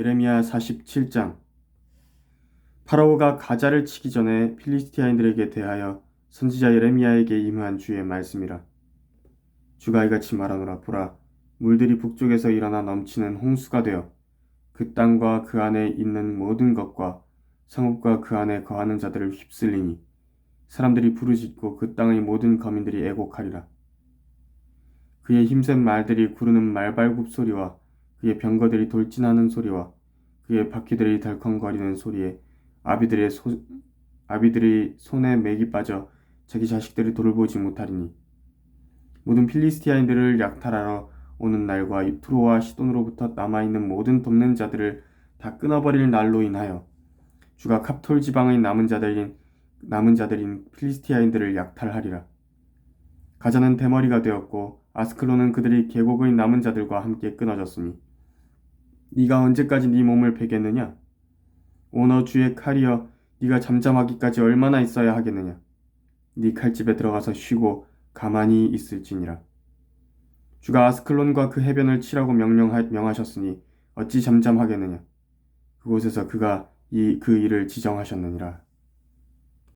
예레미야 47장. 파라오가 가자를 치기 전에 필리스티아인들에게 대하여 선지자 예레미야에게 임한 주의 말씀이라. 주가 이같이 말하노라. 보라 물들이 북쪽에서 일어나 넘치는 홍수가 되어 그 땅과 그 안에 있는 모든 것과 성읍과 그 안에 거하는 자들을 휩쓸리니 사람들이 부르짖고 그 땅의 모든 거민들이 애곡하리라. 그의 힘센 말들이 구르는 말발굽 소리와 그의 병거들이 돌진하는 소리와 그의 바퀴들이 덜컹거리는 소리에 아비들의 소, 아비들이 손에 맥이 빠져 자기 자식들을 돌보지 못하리니 모든 필리스티아인들을 약탈하러 오는 날과 트로와 시돈으로부터 남아있는 모든 돕는 자들을 다 끊어버릴 날로 인하여 주가 캅톨 지방의 남은 자들인 남은 자들인 필리스티아인들을 약탈하리라. 가자는 대머리가 되었고 아스클론은 그들이 계곡의 남은 자들과 함께 끊어졌으니 네가 언제까지 네 몸을 베겠느냐? 오너 주의 칼이여 네가 잠잠하기까지 얼마나 있어야 하겠느냐? 네 칼집에 들어가서 쉬고 가만히 있을지니라. 주가 아스클론과 그 해변을 치라고 명령하, 명하셨으니 어찌 잠잠하겠느냐? 그곳에서 그가 이 그 일을 지정하셨느니라.